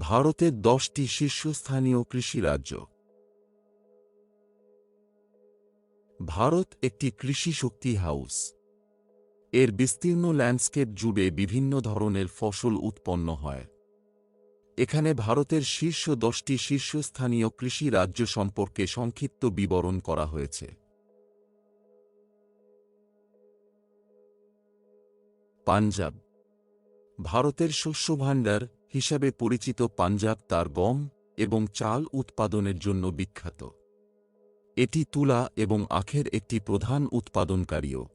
ভারতের দশটি শীর্ষস্থানীয় কৃষি রাজ্য। ভারত একটি কৃষি শক্তি হাউস। এর বিস্তীর্ণ ল্যান্ডস্কেপ জুড়ে বিভিন্ন ধরনের ফসল উৎপন্ন হয়। এখানে ভারতের শীর্ষ দশটি শীর্ষস্থানীয় কৃষি রাজ্য সম্পর্কে সংক্ষিপ্ত বিবরণ করা হয়েছে। পাঞ্জাব। ভারতের শস্য ভাণ্ডার হিসাবে পরিচিত পাঞ্জাব তার গম এবং চাল উৎপাদনের জন্য বিখ্যাত। এটি তুলা এবং আখের একটি প্রধান উৎপাদনকারীও।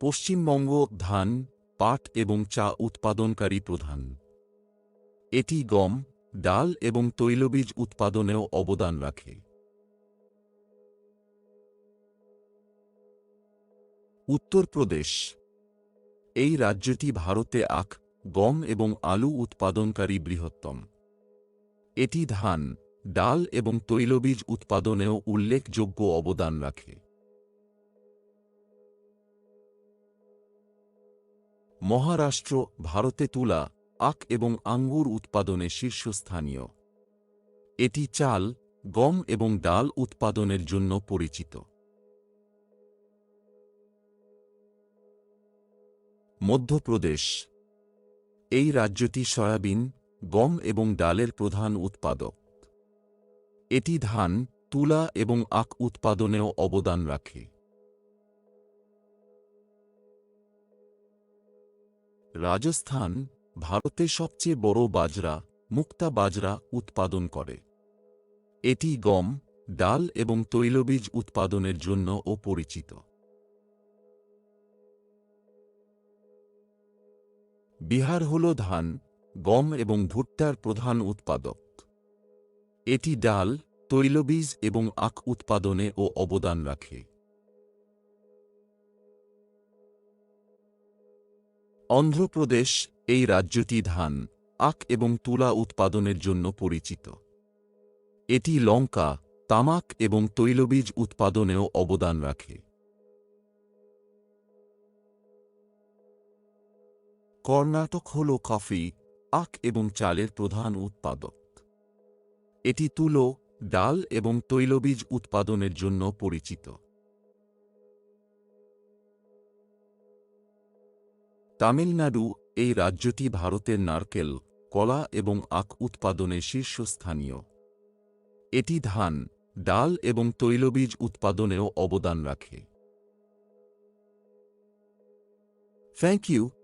পশ্চিমবঙ্গ ধান, পাট এবং চা উৎপাদনকারী প্রধান। এটি গম, ডাল এবং তৈলবীজ উৎপাদনেও অবদান রাখে। উত্তরপ্রদেশ এই রাজ্যটি ভারতে আখ, গম এবং আলু উৎপাদনকারী বৃহত্তম। এটি ধান, ডাল এবং তৈলবীজ উৎপাদনেও উল্লেখযোগ্য অবদান রাখে। মহারাষ্ট্র, ভারতে তুলা, আখ এবং আঙ্গুর উৎপাদনে শীর্ষস্থানীয়। এটি চাল, গম এবং ডাল উৎপাদনের জন্য পরিচিত। মধ্যপ্রদেশ। এই রাজ্যটি সয়াবিন, গম এবং ডালের প্রধান উৎপাদক। এটি ধান, তুলা এবং আখ উৎপাদনেও অবদান রাখে। রাজস্থান, ভারতে সবচেয়ে বড় বাজরা, মুক্তা বাজরা উৎপাদন করে। এটি গম, ডাল এবং তৈলবীজ উৎপাদনের জন্য ও পরিচিত। বিহার হল ধান, গম এবং ভুট্টার প্রধান উৎপাদক। এটি ডাল, তৈলবীজ এবং আখ উৎপাদনে ও অবদান রাখে। অন্ধ্রপ্রদেশ, এই রাজ্যটি ধান, আখ এবং তুলা উৎপাদনের জন্য পরিচিত। এটি লঙ্কা, তামাক এবং তৈলবীজ উৎপাদনেও অবদান রাখে। কর্ণাটক হল কফি, আখ এবং চালের প্রধান উৎপাদক। এটি তুলো, ডাল এবং তৈলবীজ উৎপাদনের জন্য পরিচিত। তামিলনাড়ু, এই রাজ্যটি ভারতের নারকেল, কলা এবং আখ উৎপাদনে শীর্ষস্থানীয়। এটি ধান, ডাল এবং তৈলবীজ উৎপাদনেও অবদান রাখে। Thank you.